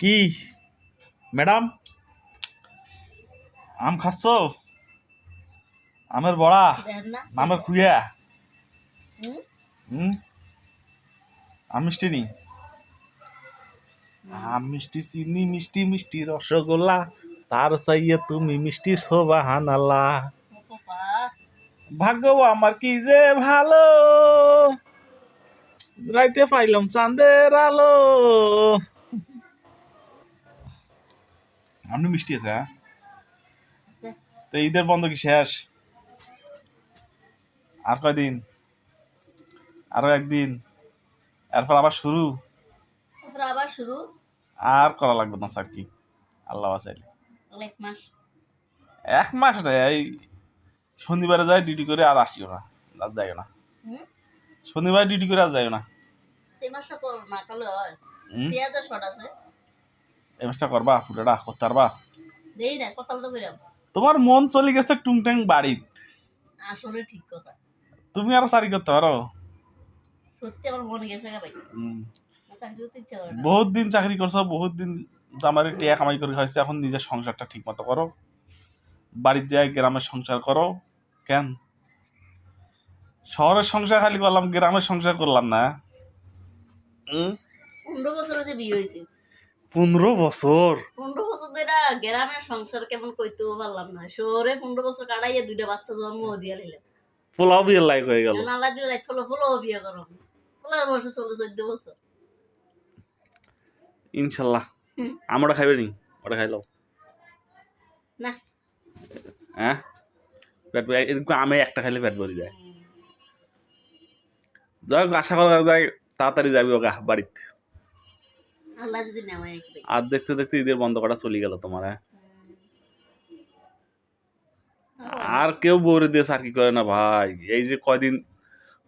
কি? ম্যাডাম আম খাচ্ছ? আমের বড়া? আমের খুইয়া? হুম? আম মিষ্টি নি? আম মিষ্টি চিনি মিষ্টি মিষ্টি রসগোল্লা। তার চাইয়ে তুমি মিষ্টি ও বাবা, ভাগ্য আমার কি যে ভালো? রাইতে পাইলাম চাঁদের আলো। আপনি মিষ্টি আছে হ্যাঁ? তো ঈদের বন্ধ কি শেষ? আর কয়দিন? আরও একদিন। এরপর আবার শুরু? আবার শুরু। আর করা লাগবে না স্যার কি? আল্লাহ বাঁচাইলে। এক মাস। এক মাস রে এই শনিবারে যায় ডিউটি করে আর আসিও না আর যাইও না। শনিবার ডিউটি করে আর যাইও না। এই মাসটা কর না করলে হয়। হুম? পেঁয়াজের আছে। এই মাসটা করবা পুরোটা করতে পারবা? তোমার মন চলে গেছে টুংটাং বাড়িত। আসলে ঠিক কথা। তুমি আরও চাকরি করতে পারো। সত্যি আমার মনে গেছে ভাই। বহুত দিন চাকরি করছ বহুত দিন আমার টিয়া কামাই করে খাইছে এখন নিজের সংসারটা ঠিক মতো করো। বাড়ির যায় গ্রামের সংসার করো কেন? শহরের সংসার খালি করলাম গ্রামের সংসার করলাম না। হুম? পনেরো বছর বিয়ে হয়েছে। পনেরো বছর। পনেরো বছর ধরে গ্রামের সংসার কেমন কইতেও পারলাম না। শহরে পনেরো বছর কাটাইয়া দুইটা বাচ্চা জন্ম দিয়া নিলাম। পোলাও বিয়ের লাইক হয়ে গেল। নালা দিলে লাইট হলো হলো বিয়ে করো। পোলার বয়সে চলে চোদ্দ বছর। ইনশাল্লাহ। আমরা খাইবে নি? ওটা খাইলো না। হ্যাঁ? পেট এরকম আমি একটা খাইলে পেট ভরে যায়। যাই আশা করা যায় তাড়াতাড়ি যাবি ওগা বাড়িতে। আল্লাহ যদি নেওয়ায় আর দেখতে দেখতে ঈদের বন্ধ করা চলে গেল তোমার হ্যাঁ? আর কেউ বউরে দিয়ে আর কি করে না ভাই? এই যে কয়দিন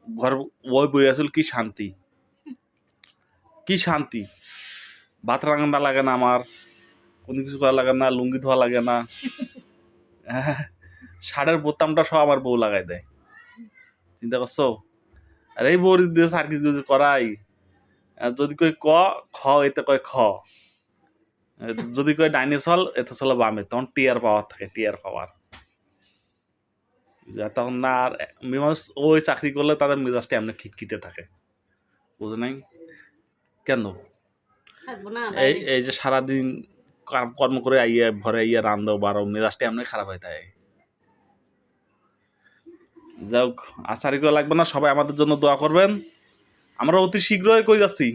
ঘর ওই বই আসল কি শান্তি? কি শান্তি? ভাত রান্না লাগে না আমার কোনো কিছু করা লাগে না লুঙ্গি ধোয়া লাগে না। হ্যাঁ, শাড়ির বোতামটা সব আমার বউ লাগাই দেয়। চিন্তা করছ? আর এই বউর দিয়ে কিছু করাই? যদি কই ক খ এতে কয় খ। যদি কয় ডাইনে চল এতে চলে বামে। তখন টিয়ার পাওয়ার থাকে টিয়ার পাওয়ার তখন না আর মানুষ ওই চাকরি করলে তাদের মেজাজটা এমনি খিটখিটে থাকে। বুঝে নাই? কেন? এই এই যে সারাদিন কর্ম করে আইয়া ঘরে আইয়া রান্ধো বারো মেজাজটা এমনি খারাপ হয়ে থাকে। যাক আচারি করে লাগবে না সবাই আমাদের জন্য দোয়া করবেন। আমরা অতি শীঘ্রই কই যাচ্ছি?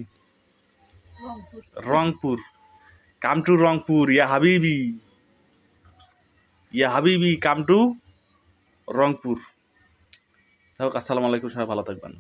রংপুর। কাম টু রংপুর, ইয়া হাবিবি। ইয়া হাবিবি, কাম টু রংপুর। আসসালামু আলাইকুম, সবাই ভালো থাকবেন।